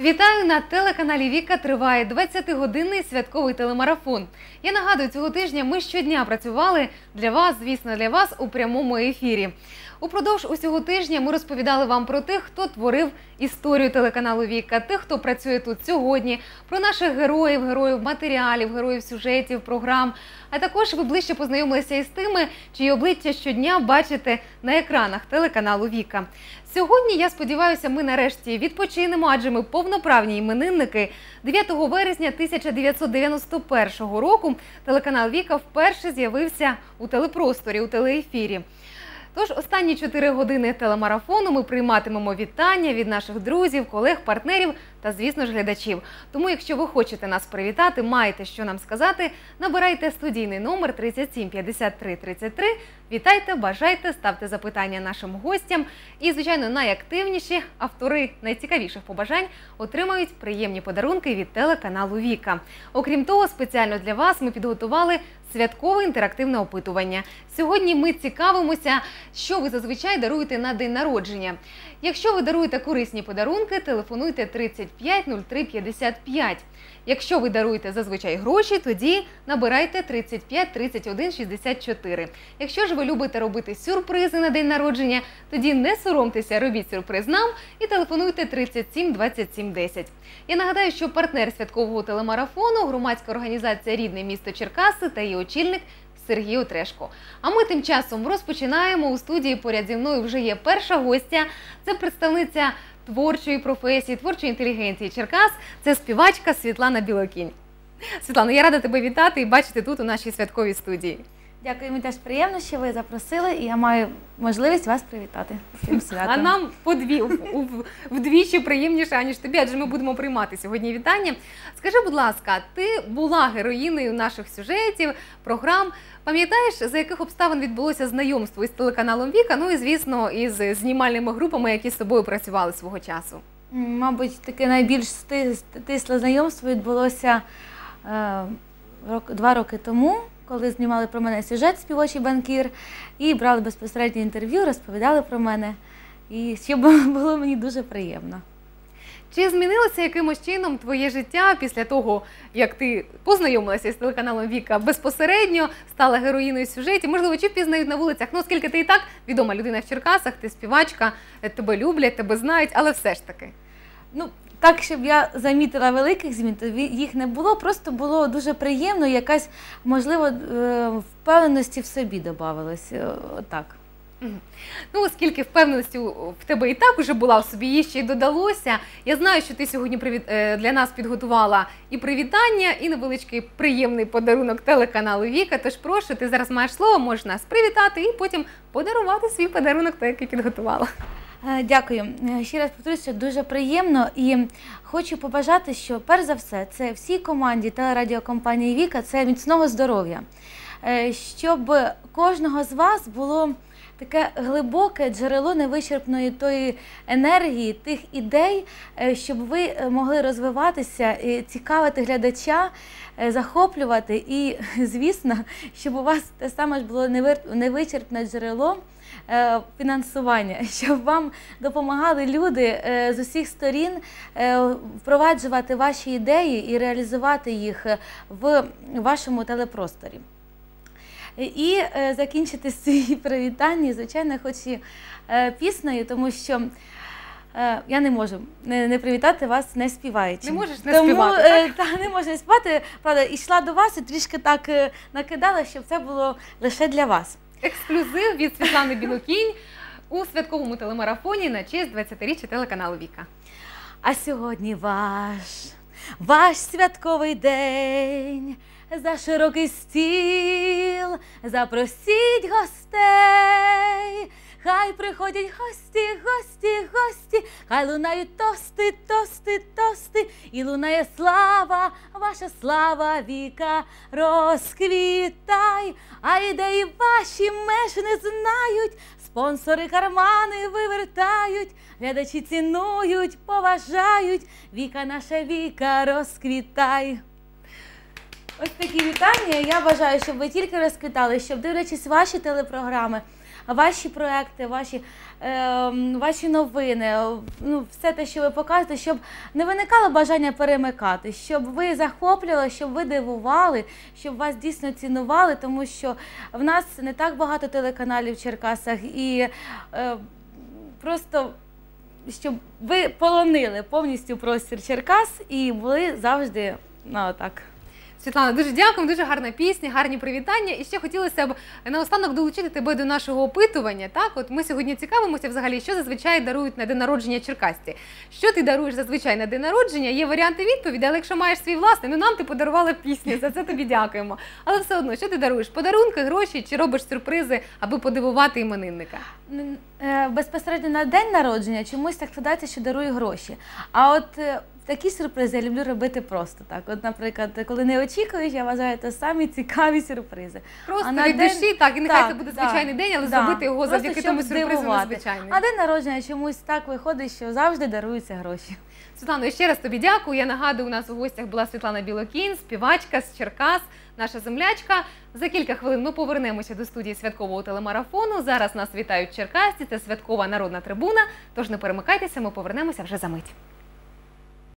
Вітаю на телеканалі Віка. Триває 20-годинний святковий телемарафон. Я нагадую, цього тижня ми щодня працювали для вас, звісно, для вас у прямому ефірі. Упродовж усього тижня ми розповідали вам про тих, хто творив історію телеканалу Віка, тих, хто працює тут сьогодні, про наших героїв, героїв матеріалів, героїв сюжетів, програм. А також ви ближче познайомилися із тими, чиї обличчя щодня бачите на екранах телеканалу Віка. Сьогодні я сподіваюся, ми нарешті відпочинемо, адже ми повноправні іменинники. 9 вересня 1991 року телеканал Віка вперше з'явився у телепросторі у телеефірі. Тож останні 4 години телемарафону ми прийматимемо вітання від наших друзів, колег, партнерів та, звісно ж, глядачів. Тому, якщо ви хочете нас привітати, маєте що нам сказати, набирайте студійний номер 37 53 33. Вітайте, бажайте, ставте запитання нашим гостям. І, звичайно, найактивніші автори найцікавіших побажань отримають приємні подарунки від телеканалу Віка. Окрім того, спеціально для вас ми підготували святкове інтерактивне опитування. Сьогодні ми цікавимося, що ви зазвичай даруєте на день народження. Якщо ви даруєте корисні подарунки, телефонуйте 35 03 55. Якщо ви даруєте зазвичай гроші, тоді набирайте 35 31 64. Якщо ж ви любите робити сюрпризи на день народження, тоді не соромтеся, робіть сюрприз нам і телефонуйте 37 27 10. Я нагадаю, що партнер святкового телемарафону громадська організація Рідне місто Черкаси та її очільник Сергій Трешко. А ми тим часом розпочинаємо у студії. Поряд зі мною вже є перша гостя. Це представниця творчої професії, творчої інтелігенції Черкас. Це співачка Світлана Білокінь. Світлана, я рада тебе вітати і бачити тут у нашій святковій студії. Дякую, мені теж приємно, що ви запросили, і я маю можливість вас привітати з цим святом. А нам подві вдвічі приємніше, аніж тобі, адже ми будемо приймати сьогодні вітання. Скажи, будь ласка, ти була героїнею наших сюжетів, програм. Пам'ятаєш, за яких обставин відбулося знайомство із телеканалом Віка? Ну і звісно, із знімальними групами, які з тобою працювали свого часу. Мабуть, таке найбільш сти- стисле знайомство відбулося е, рок, два роки тому, коли знімали про мене сюжет співочий банкір і брали безпосередньо інтерв'ю, розповідали про мене. І бу- було мені дуже приємно. Чи змінилося якимось чином твоє життя після того, як ти познайомилася з телеканалом Віка безпосередньо, стала героїною сюжетів? Можливо, чи впізнають на вулицях? Ну, оскільки ти і так відома людина в Черкасах, ти співачка, тебе люблять, тебе знають, але все ж таки. Ну, так, щоб я замітила великих змін, то їх не було. Просто було дуже приємно, якась, можливо, е, впевненості в собі додавалось. е, Так. Ну, оскільки впевненості в тебе і так уже була в собі, їй ще й додалося. Я знаю, що ти сьогодні е, для нас підготувала і привітання, і невеличкий приємний подарунок телеканалу Віка. Тож прошу, ти зараз маєш слово, можеш нас привітати і потім подарувати свій подарунок, той, який підготувала. Е, Дякую. Е, Ще раз повторюся, дуже приємно і хочу побажати, що перш за все, це всій команді телерадіокомпанії Віка це міцного здоров'я, Е, щоб кожного з вас було таке глибоке джерело невичерпної тої енергії, тих ідей, е, щоб ви е, могли розвиватися, і цікавити глядача, е, захоплювати. І, звісно, щоб у вас те саме ж було невичерпне джерело фінансування, щоб вам допомагали люди з усіх сторін впроваджувати ваші ідеї і реалізувати їх в вашому телепросторі. І е, закінчити свої привітання, звичайно, хоч і е, піснею, тому що е, я не можу не, привітати вас не співаючи. Не можеш не тому, співати, е, та, не можу не співати. Правда, йшла до вас і трішки так накидала, щоб це було лише для вас. Ексклюзив від Світлани Білокінь у святковому телемарафоні на честь 20-річчя телеканалу Віка. А сьогодні ваш, ваш святковий день. За широкий стіл запросіть гостей. Хай приходять гості, гості, гості, хай лунають тости, тости, тости, і лунає слава, ваша слава віка розквітай, а ідеї ваші меж не знають, спонсори кармани вивертають, глядачі цінують, поважають, віка наша віка розквітай. Ось такі вітання. Я бажаю, щоб ви тільки розквітали, щоб дивлячись ваші телепрограми, ваші проекти, ваші, е, ваші новини, ну, все те, що ви показуєте, щоб не виникало бажання перемикати, щоб ви захоплювали, щоб ви дивували, щоб вас дійсно цінували, тому що в нас не так багато телеканалів в Черкасах і е, просто щоб ви полонили повністю простір Черкас і були завжди ну, так. Світлана, дуже дякую, дуже гарна пісня, гарні привітання. І ще хотілося б наостанок долучити тебе до нашого опитування. Так, от ми сьогодні цікавимося взагалі, що зазвичай дарують на день народження черкасці. Що ти даруєш зазвичай на день народження? Є варіанти відповіді, але якщо маєш свій власний, ну нам ти подарувала пісню, за це тобі дякуємо. Але все одно, що ти даруєш? Подарунки, гроші чи робиш сюрпризи, аби подивувати іменинника? Е, Безпосередньо на день народження чомусь так складається, що дарую гроші. А от е, такі сюрпризи я люблю робити просто так. От, наприклад, коли не очікуєш, я вважаю, це самі цікаві сюрпризи. Просто А на від день- душі, так, і нехай Так, це буде так, звичайний день, але да. зробити його завдяки тому сюрпризу здивувати. А день народження чомусь так виходить, що завжди даруються гроші. Світлано, ще раз тобі дякую. Я нагадую, у нас у гостях була Світлана Білокін, співачка з Черкас, наша землячка. За кілька хвилин ми повернемося до студії святкового телемарафону. Зараз нас вітають черкасці. Це святкова народна трибуна. Тож не перемикайтеся, ми повернемося вже за мить.